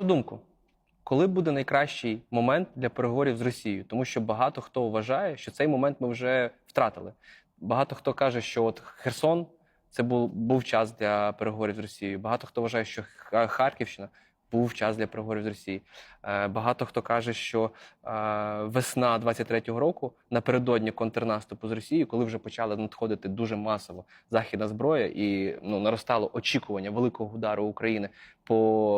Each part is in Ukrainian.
вашу думку, коли буде найкращий момент для переговорів з Росією? Тому що багато хто вважає, що цей момент ми вже втратили. Багато хто каже, що от Херсон це був, був час для переговорів з Росією. Багато хто вважає, що Харківщина був час для переговорів з Росією. Е, Багато хто каже, що е, весна 23-го року напередодні контрнаступу з Росією, коли вже почали надходити дуже масово західна зброя і ну наростало очікування великого удару України по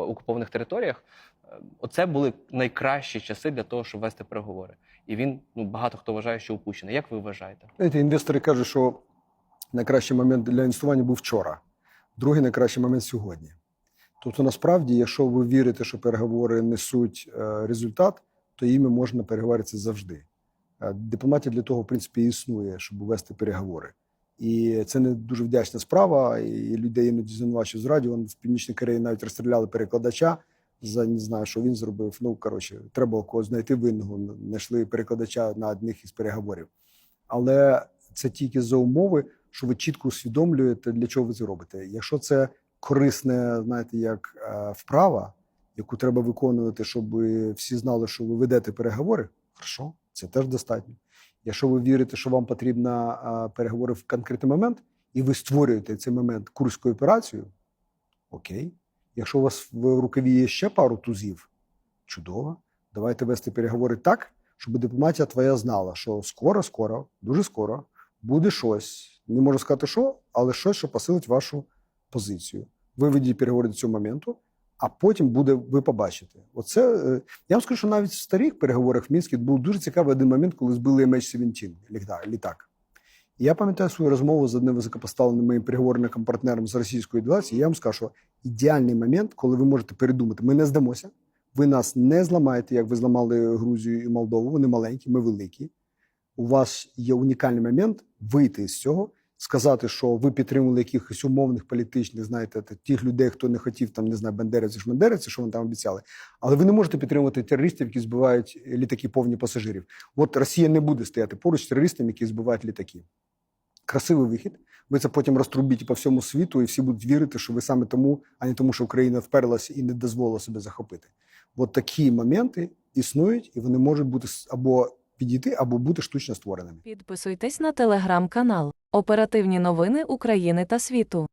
окупованих територіях. е, Оце були найкращі часи для того, щоб вести переговори. І він ну багато хто вважає, що упущений. Як ви вважаєте? Знаєте, інвестори кажуть, що найкращий момент для інвестування був вчора, другий найкращий момент сьогодні. Тобто, насправді, якщо ви вірите, що переговори несуть е, результат, то іми можна переговоритися завжди. Е, Дипломатія для того, в принципі, існує, щоб вести переговори. І це не дуже вдячна справа. І людей іноді звинувачують з радіо. В Північній Кореї навіть розстріляли перекладача за не знаю, що він зробив. Ну коротше, треба когось знайти винного. Знайшли перекладача на одних із переговорів. Але це тільки за умови, що ви чітко усвідомлюєте, для чого ви це робите. Якщо це корисне, знаєте, як е, вправа, яку треба виконувати, щоб всі знали, що ви ведете переговори, хорошо, це теж достатньо. Якщо ви вірите, що вам потрібно е, переговори в конкретний момент, і ви створюєте цей момент курською операцією, окей. Якщо у вас в рукаві є ще пару тузів, чудово. Давайте вести переговори так, щоб дипломатія твоя знала, що скоро, скоро, дуже скоро буде щось. Не можу сказати, що, але щось, що посилить вашу позицію. Ви ведіть переговори до цього моменту, а потім буде, ви побачите. Оце е, я вам скажу, що навіть в старих переговорах в Мінську був дуже цікавий один момент, коли збили MH17 літак. І я пам'ятаю свою розмову з одним високопоставленим моїм переговорником партнером з російської делегації. Я вам скажу, що ідеальний момент, коли ви можете передумати, ми не здамося. Ви нас не зламаєте, як ви зламали Грузію і Молдову. Вони маленькі, ми великі. У вас є унікальний момент вийти з цього, сказати, що ви підтримували якихось умовних політичних, знаєте, тих людей, хто не хотів там, не знаю, бандерівці, шмандерівці, що вони там обіцяли. Але ви не можете підтримувати терористів, які збивають літаки повні пасажирів. От Росія не буде стояти поруч з терористами, які збивають літаки. Красивий вихід. Ви це потім розтрубіть по всьому світу, і всі будуть вірити, що ви саме тому, а не тому, що Україна вперлася і не дозволила себе захопити. От такі моменти існують, і вони можуть бути або підійти, або бути штучно створеними. Підписуйтесь на телеграм-канал. Оперативні новини України та світу.